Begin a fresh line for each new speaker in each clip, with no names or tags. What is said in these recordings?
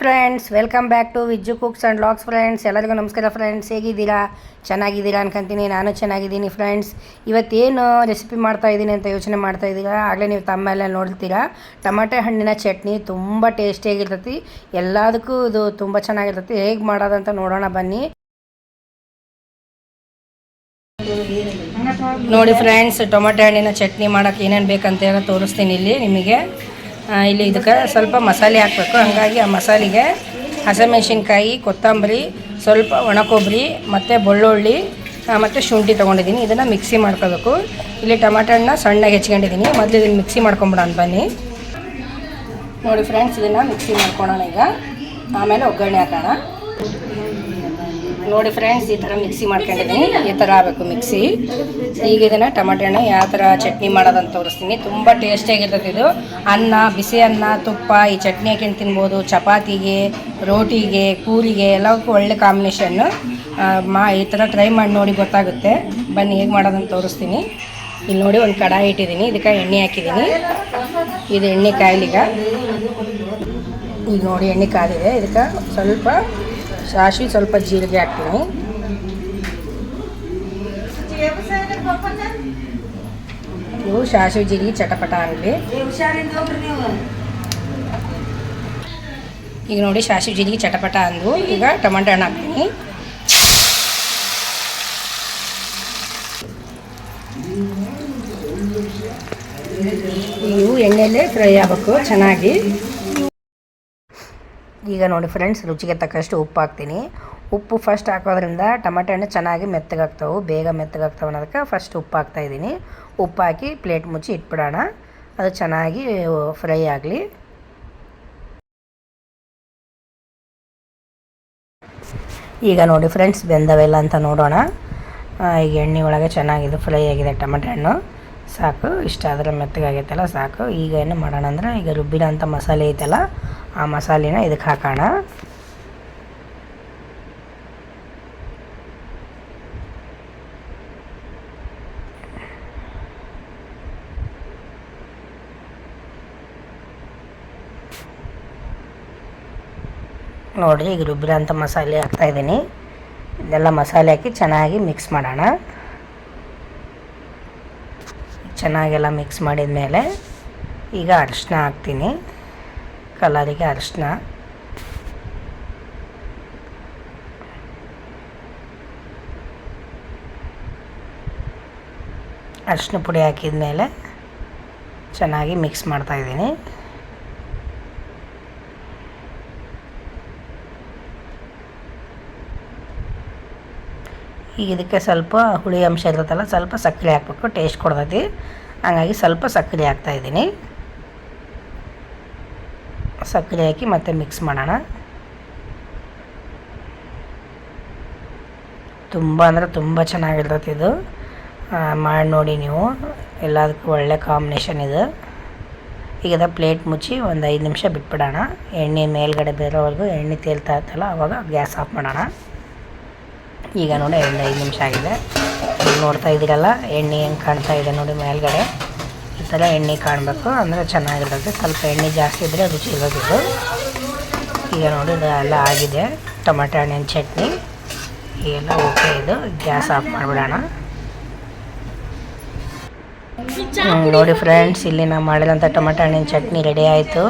Friends welcome back to Vijju cooks and logs friends ಎಲ್ಲರಿಗೂ ನಮಸ್ಕಾರ friends ಹೇಗಿದ್ದೀರಾ? ಚೆನ್ನಾಗಿದ್ದೀರಾ ಅನ್ಕೊಂತೀನಿ. ನಾನು ಚೆನ್ನಾಗಿದ್ದೀನಿ ಫ್ರೆಂಡ್ಸ್ ಇವತ್ತೇನು ರೆಸಿಪಿ ಮಾಡ್ತಾ ಇದ್ದೀನಿ ಅಂತ ಯೋಚನೆ ಮಾಡ್ತಾ ಇದ್ದೀರಾ? ಆಗಲೇ ನೀವು ತಮ್ಮೆಲ್ಲ ನೋಡ್ತೀರಾ. ಟಮಾಟೆ ಹಣ್ಣಿನ ಚಟ್ನಿ ತುಂಬ ಟೇಸ್ಟಿಯಾಗಿರ್ತೈತಿ ಎಲ್ಲದಕ್ಕೂ ಇದು ತುಂಬ ಚೆನ್ನಾಗಿರ್ತೈತಿ. ಹೇಗೆ ಮಾಡೋದಂತ ನೋಡೋಣ, ಬನ್ನಿ. ನೋಡಿ ಫ್ರೆಂಡ್ಸ್ ಟೊಮೆಟೊ ಹಣ್ಣಿನ ಚಟ್ನಿ ಮಾಡೋಕ್ಕೆ ಏನೇನು ಬೇಕಂತ ತೋರಿಸ್ತೀನಿ ಇಲ್ಲಿ ನಿಮಗೆ. ಇಲ್ಲಿ ಇದಕ್ಕೆ ಸ್ವಲ್ಪ ಮಸಾಲೆ ಹಾಕಬೇಕು. ಹಾಗಾಗಿ ಆ ಮಸಾಲೆಗೆ ಹಸಿಮೆಣ್ಸಿನ್ಕಾಯಿ, ಕೊತ್ತಂಬರಿ, ಸ್ವಲ್ಪ ಒಣ ಕೊಬ್ಬರಿ ಮತ್ತು ಬೆಳ್ಳುಳ್ಳಿ ಮತ್ತು ಶುಂಠಿ ತೊಗೊಂಡಿದ್ದೀನಿ. ಇದನ್ನು ಮಿಕ್ಸಿ ಮಾಡ್ಕೋಬೇಕು. ಇಲ್ಲಿ ಟೊಮಾಟೊ ಹಣ್ಣ ಸಣ್ಣಗೆ ಹೆಚ್ಕೊಂಡಿದ್ದೀನಿ. ಮೊದಲು ಇದನ್ನು ಮಿಕ್ಸಿ ಮಾಡ್ಕೊಂಬಿಡೋಣ, ಬನ್ನಿ. ನೋಡಿ ಫ್ರೆಂಡ್ಸ್, ಇದನ್ನು ಮಿಕ್ಸಿ ಮಾಡ್ಕೊಳೋಣ ಈಗ. ಆಮೇಲೆ ಒಗ್ಗರಣೆ ಹಾಕೋಣ. ನೋಡಿ ಫ್ರೆಂಡ್ಸ್ ಈ ಥರ ಮಿಕ್ಸಿ ಮಾಡ್ಕೊಂಡಿದ್ದೀನಿ. ಈ ಥರ ಆಗಬೇಕು ಮಿಕ್ಸಿ ಈಗ ಇದನ್ನು ಟಮಾಟೆ ಹಣ್ಣು ಯಾವ ಥರ ಚಟ್ನಿ ಮಾಡೋದಂತ ತೋರಿಸ್ತೀನಿ. ತುಂಬ ಟೇಸ್ಟಿಯಾಗಿರ್ತದೆ ಇದು. ಅನ್ನ, ಬಿಸಿ ಅನ್ನ, ತುಪ್ಪ, ಈ ಚಟ್ನಿ ಹಾಕೊಂಡು ತಿನ್ಬೋದು, ಚಪಾತಿಗೆ, ರೋಟಿಗೆ ಕೂರಿಗೆ ಎಲ್ಲಕ್ಕೂ ಒಳ್ಳೆ ಕಾಂಬಿನೇಷನ್ನು ಮಾ, ಈ ಥರ ಟ್ರೈ ಮಾಡಿ ನೋಡಿ ಗೊತ್ತಾಗುತ್ತೆ. ಬನ್ನಿ ಹೇಗೆ ಮಾಡೋದಂತ ತೋರಿಸ್ತೀನಿ. ಇಲ್ಲಿ ನೋಡಿ ಒಂದು ಕಡಾಯಿ ಇಟ್ಟಿದ್ದೀನಿ. ಇದಕ್ಕೆ ಎಣ್ಣೆ ಹಾಕಿದ್ದೀನಿ. ಇದು ಎಣ್ಣೆ ಕಾಯಿಲಿಗ. ಈಗ ನೋಡಿ ಎಣ್ಣೆ ಕಾದಿದೆ ಇದಕ್ಕೆ ಸ್ವಲ್ಪ ಸಾಸಿವೆ ಸ್ವಲ್ಪ ಜೀರಿಗೆ ಹಾಕ್ತೀನಿ. ಇವು ಸಾಸಿವೆ ಜೀರಿಗೆ ಚಟಪಟ ಆಗಲಿ ಈಗ ನೋಡಿ ಸಾಸಿವೆ ಜೀರಿಗೆ ಚಟಪಟ ಅಂದು. ಈಗ ಟೊಮೆಟೊ ಹಣ್ಣು ಹಾಕ್ತೀನಿ. ಇವು ಎಣ್ಣೆಯಲ್ಲೇ ಫ್ರೈ ಆಗಬೇಕು. ಚೆನ್ನಾಗಿ. ಈಗ ನೋಡಿ ಫ್ರೆಂಡ್ಸ್ ರುಚಿಗೆ ತಕ್ಕಷ್ಟು ಉಪ್ಪು ಹಾಕ್ತೀನಿ. ಉಪ್ಪು ಫಸ್ಟ್ ಹಾಕೋದ್ರಿಂದ ಟಮಾಟೆ ಹಣ್ಣು ಚೆನ್ನಾಗಿ ಮೆತ್ತಗಾಗ್ತಾವೆ, ಬೇಗ ಮೆತ್ತಗಾಗ್ತಾವೆ ಅನ್ನೋದಕ್ಕೆ ಫಸ್ಟ್ ಉಪ್ಪು ಹಾಕ್ತಾ ಇದ್ದೀನಿ. ಉಪ್ಪು ಹಾಕಿ ಪ್ಲೇಟ್ ಮುಚ್ಚಿ ಇಟ್ಬಿಡೋಣ. ಅದು ಚೆನ್ನಾಗಿ ಫ್ರೈ ಆಗಲಿ. ಈಗ ನೋಡಿ ಫ್ರೆಂಡ್ಸ್ ಬೆಂದವೆಲ್ಲ ಅಂತ ನೋಡೋಣ. ಈಗ ಎಣ್ಣೆ ಒಳಗೆ ಚೆನ್ನಾಗಿದೆ ಫ್ರೈ ಆಗಿದೆ ಟಮಾಟೆ ಹಣ್ಣು. ಸಾಕು, ಇಷ್ಟ ಆದರೆ ಮೆತ್ತಗಾಗೈತಲ್ಲ, ಸಾಕು. ಈಗ ಏನು ಮಾಡೋಣ ಅಂದರೆ, ಈಗ ರುಬ್ಬಿನ ಅಂಥ ಮಸಾಲೆ ಐತಲ್ಲ ಆ ಮಸಾಲೆನ ಇದಕ್ಕೆ ಹಾಕೋಣ. ನೋಡಿರಿ ಈಗ ರುಬ್ಬಿರೋಂಥ ಮಸಾಲೆ ಹಾಕ್ತಾಯಿದ್ದೀನಿ ಇದೆಲ್ಲ ಮಸಾಲೆ ಹಾಕಿ ಚೆನ್ನಾಗಿ ಮಿಕ್ಸ್ ಮಾಡೋಣ. ಚೆನ್ನಾಗೆಲ್ಲ ಮಿಕ್ಸ್ ಮಾಡಿದ ಮೇಲೆ ಈಗ ಅರಿಶಿನ ಹಾಕ್ತೀನಿ. ಕಲರಿಗೆ ಅರಿಶಿನ. ಅರಿಶಿನ ಪುಡಿ ಹಾಕಿದ ಮೇಲೆ ಚೆನ್ನಾಗಿ ಮಿಕ್ಸ್ ಮಾಡ್ತಾಯಿದ್ದೀನಿ ಈಗ ಇದಕ್ಕೆ ಸ್ವಲ್ಪ ಹುಳಿ ಅಂಶ ಇರುತ್ತಲ್ಲ, ಸ್ವಲ್ಪ ಸಕ್ಕರೆ ಹಾಕ್ಬೇಕು ಟೇಸ್ಟ್ ಕೊಡ್ತೈತಿ ಹಾಗಾಗಿ ಸ್ವಲ್ಪ ಸಕ್ಕರೆ ಹಾಕ್ತಾಯಿದ್ದೀನಿ ಸಕ್ಕರೆ ಹಾಕಿ ಮತ್ತೆ ಮಿಕ್ಸ್ ಮಾಡೋಣ. ತುಂಬ ಅಂದರೆ ತುಂಬ ಚೆನ್ನಾಗಿರ್ತೈತೆ ಇದು. ಮಾಡಿ ನೋಡಿ ನೀವು. ಎಲ್ಲದಕ್ಕೂ ಒಳ್ಳೆ ಕಾಂಬಿನೇಷನ್ ಇದು. ಈಗ ಅದ ಪ್ಲೇಟ್ ಮುಚ್ಚಿ ಒಂದು ಐದು ನಿಮಿಷ ಬಿಟ್ಬಿಡೋಣ. ಎಣ್ಣೆ ಮೇಲ್ಗಡೆ ಬೇರೋವರೆಗೂ ಎಣ್ಣೆ ತೇಲ್ತಾ ಇತ್ತಲ್ಲ ಆವಾಗ ಗ್ಯಾಸ್ ಆಫ್ ಮಾಡೋಣ. ಈಗ ನೋಡಿ ಎರಡು ಐದು ನಿಮಿಷ ಆಗಿದೆ. ನೋಡ್ತಾ ಇದ್ದೀರಲ್ಲ, ಎಣ್ಣೆ ಹೆಂಗೆ ಕಾಣ್ತಾ ಇದೆ ನೋಡಿ ಮೇಲ್ಗಡೆ. ಥರ ಎಣ್ಣೆ ಕಾಣಬೇಕು. ಅಂದರೆ ಚೆನ್ನಾಗಿರುತ್ತೆ. ಸ್ವಲ್ಪ ಎಣ್ಣೆ ಜಾಸ್ತಿ ಇದ್ದರೆ ರುಚಿ ಇರೋದಿದು ಈಗ ನೋಡಿ ಎಲ್ಲ ಆಗಿದೆ. ಟೊಮೆಟೊ, ಹಣ್ಣಿನ ಚಟ್ನಿ. ಈಗೆಲ್ಲ ಓಕೆ ಇದು. ಗ್ಯಾಸ್ ಆಫ್ ಮಾಡಿಬಿಡೋಣ. ನೋಡಿ ಫ್ರೆಂಡ್ಸ್, ಇಲ್ಲಿ ನಾವು ಮಾಡಿದಂಥ ಟೊಮೆಟೊ, ಹಣ್ಣಿನ ಚಟ್ನಿ ರೆಡಿ ಆಯಿತು.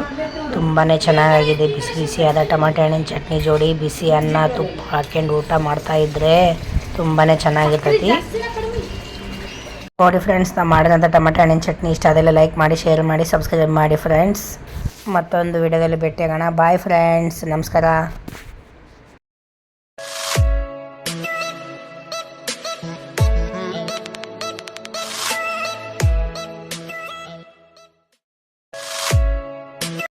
ತುಂಬಾ ಚೆನ್ನಾಗಾಗಿದೆ. ಬಿಸಿ ಬಿಸಿಯಾದ ಟೊಮೆಟೊ, ಹಣ್ಣಿನ ಚಟ್ನಿ ಜೋಡಿ. ಬಿಸಿ ಅನ್ನ, ತುಪ್ಪ ಹಾಕ್ಕೊಂಡು ಊಟ ಮಾಡ್ತಾ ಇದ್ರೆ ತುಂಬಾ ಚೆನ್ನಾಗಿರ್ತೈತಿ. ನೋಡಿ ಫ್ರೆಂಡ್ಸ್ ನಾವು ಮಾಡಿದಂಥ ಟೊಮೆಟೊ, ಹಣ್ಣಿನ ಚಟ್ನಿ ಇಷ್ಟ, ಅದೆಲ್ಲ ಲೈಕ್ ಮಾಡಿ ಶೇರ್ ಮಾಡಿ ಸಬ್ಸ್ಕ್ರೈಬ್ ಮಾಡಿ ಫ್ರೆಂಡ್ಸ್ ಮತ್ತೊಂದು ವಿಡಿಯೋದಲ್ಲಿ ಭೇಟಿಯಾಗೋಣ. ಬಾಯ್ ಫ್ರೆಂಡ್ಸ್ ನಮಸ್ಕಾರ.